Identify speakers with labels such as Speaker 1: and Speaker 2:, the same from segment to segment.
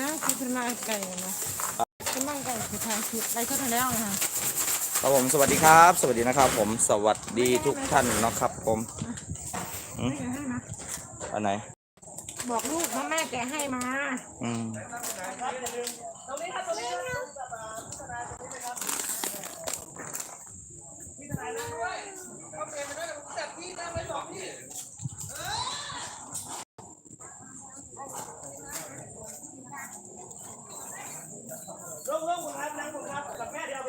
Speaker 1: นะคือขึ้นมาไก่เนาะขึ้นมาไก่คือทางคือไรก็ทะแล้วนะคะ
Speaker 2: ครับผมสวัสดีครับ สวัสดีนะครับ ผมสวัสดีทุกท่านนะครับ ผมอืม
Speaker 1: ให้ให้มา
Speaker 2: อันไหน
Speaker 1: บอ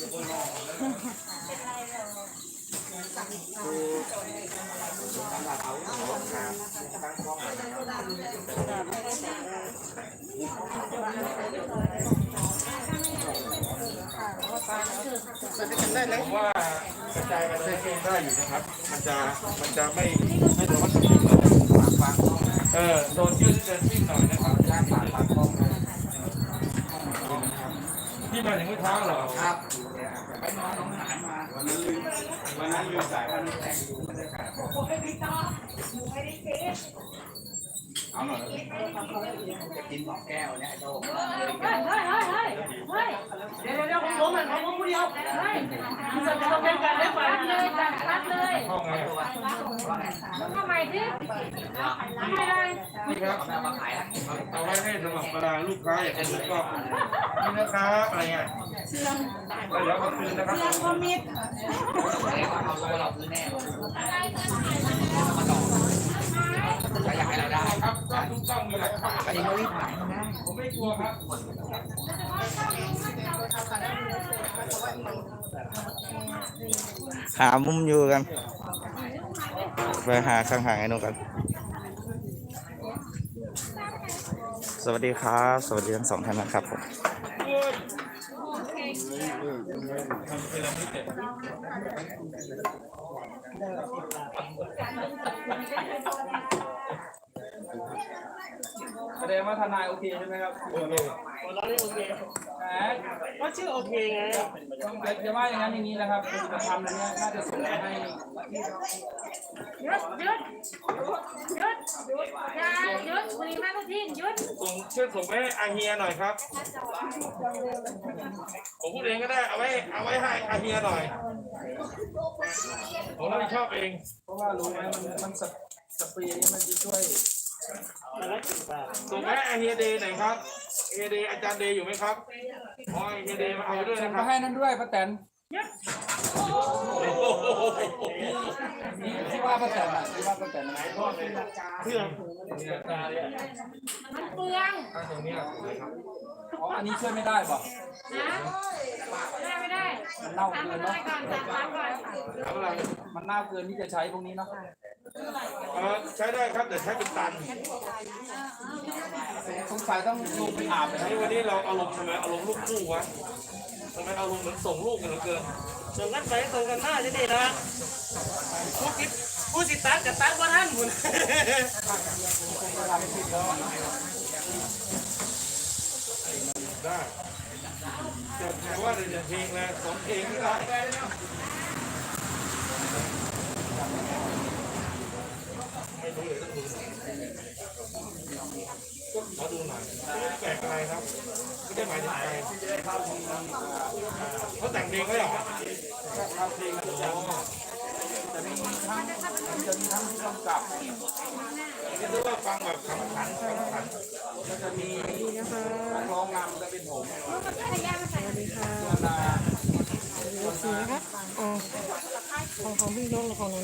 Speaker 3: ผมว่ากระจายกันใช้เกมได้อยู่นะครับ มันจะมันจะไม่ไม่โดนวัตถุดิบเออโดนยืดเดินวิ่งหน่อยนะครับย่างผ่านปากคลอง นี่มาถึงเมื่อเช้าเหรอครับ ไปนอนโรงอาหารมาวันนั้นลืมวันนั้นลืมสายวันนี้แต่งอยู่บรรยากาศเอาหน่อยจะกินสองแก้วเนี่ยไอ้โต้ย
Speaker 4: เดี๋ยวเดี๋ยวผมผมเหมือนผมผมคนเดียวเฮ้ยมันจะต้องเป็นการได้ไหม
Speaker 5: เลยจัดเลย
Speaker 3: ห้องไง
Speaker 5: ทำไมสิไมได้
Speaker 3: นี่ครับเอาไว้ให้สำหรับเวลาลูกค้าอยากจะดูก็นี่นะครับอะไรเงี้ยแล้วเดี๋ยวมาคืนนะครับ
Speaker 1: คอมมิต
Speaker 3: ครับก็ ทุกช่องมีหลักฐานอันนี้เขารีบถ่ายนะผมไม่กลัวครับ
Speaker 2: หามุมอยู่กัน ไปหาข้างห่างไอ้นู่กัน สวัสดีครับ สวัสดีทั้งสองท่านนะครับผม
Speaker 4: ดงว่าทนายโอเคใช่ไหมครับเราได้โอเคก็ชื่อโอเคไงจะว่าอย่างนั้นอย่างนี้นะครับจะทำอย่างนี้น่าจะส่งไปให้
Speaker 5: หยุดหยุดหยุดอย่าหยุดคุยมากก็ทิ้งหยุด
Speaker 3: ส่งช่วยส่งไปให้อาเฮียหน่อยครับ ผมพูดเองก็ได้เอาไว้เอาไว้ให้อาเฮียหน่อยผมรับผิดชอบเอง
Speaker 4: เพราะว่ารู้ไหมมันมันสสเปรย์นี่มันจะช่วย
Speaker 3: ส่งไปให้อาเฮียเดย์หน่อยครับเฮียเดย์อาจารย์เดย์อยู่ไหมครับขอให้เฮียเดย์มาเอาไปด้วย
Speaker 4: ส่ง
Speaker 3: นะค
Speaker 4: ไป
Speaker 3: รับ
Speaker 4: ให้นั่นด้วยป้าแตนนี่ที่ว่าป้าแตนอะที่ว่าป้าแตนไหน
Speaker 3: เพื่อนเนี่ยตาเนี่ย
Speaker 5: มันเปลือง
Speaker 3: ตาตรงเนี้ย
Speaker 4: อ๋ออันนี้ช่วยไม่ได้ป่ะ
Speaker 5: นะได้ไม่ได้
Speaker 4: มันเน่า
Speaker 5: ทำ
Speaker 4: เกิ
Speaker 5: มัน
Speaker 4: น
Speaker 5: น้อ
Speaker 4: เนาะ
Speaker 5: ยก่อนสั่งร้านก่อน
Speaker 3: เอาอะไร
Speaker 4: มันเน่าเกินที่จะใช้พวกนี้เนาะ
Speaker 3: เออใช้ได้ครับแต่ใช้เป็นตัน
Speaker 4: สงสัยต้องลงไปอาบเลย
Speaker 3: นี่วันนี้เราเอาลงทำไมเอาลงลูกคู่วะทำไมเอาลงเหมือนส่งลูกกันเหลือเกิน
Speaker 4: ส่งกันไปส่งกันมาจะดีนะผู้คิดผู้สิตัดกับตัดว่าท่านคุณ
Speaker 3: ได้แต่แต่ว่าเราจะเพลงละสองเพลงก็ได้ไม่รู้เลยต้องดูหน่อย ก็ขอดูหน่อยแปลกอะไรครับไม่ได้หมายถึงใครเขาแต่งเพลงไว้หรอ
Speaker 4: เพลงจะมีทั้งจะมีทั้งผู้กำกับ
Speaker 3: นี่เรียกว่าฟังแบบขำขันขำขัน
Speaker 4: ก็จะมีนักร้องนำจะเป็นผม
Speaker 1: สวัสดีค่ะ
Speaker 4: เวลา
Speaker 1: สีนะคะอ๋อของของพี่ยกหรือของหนู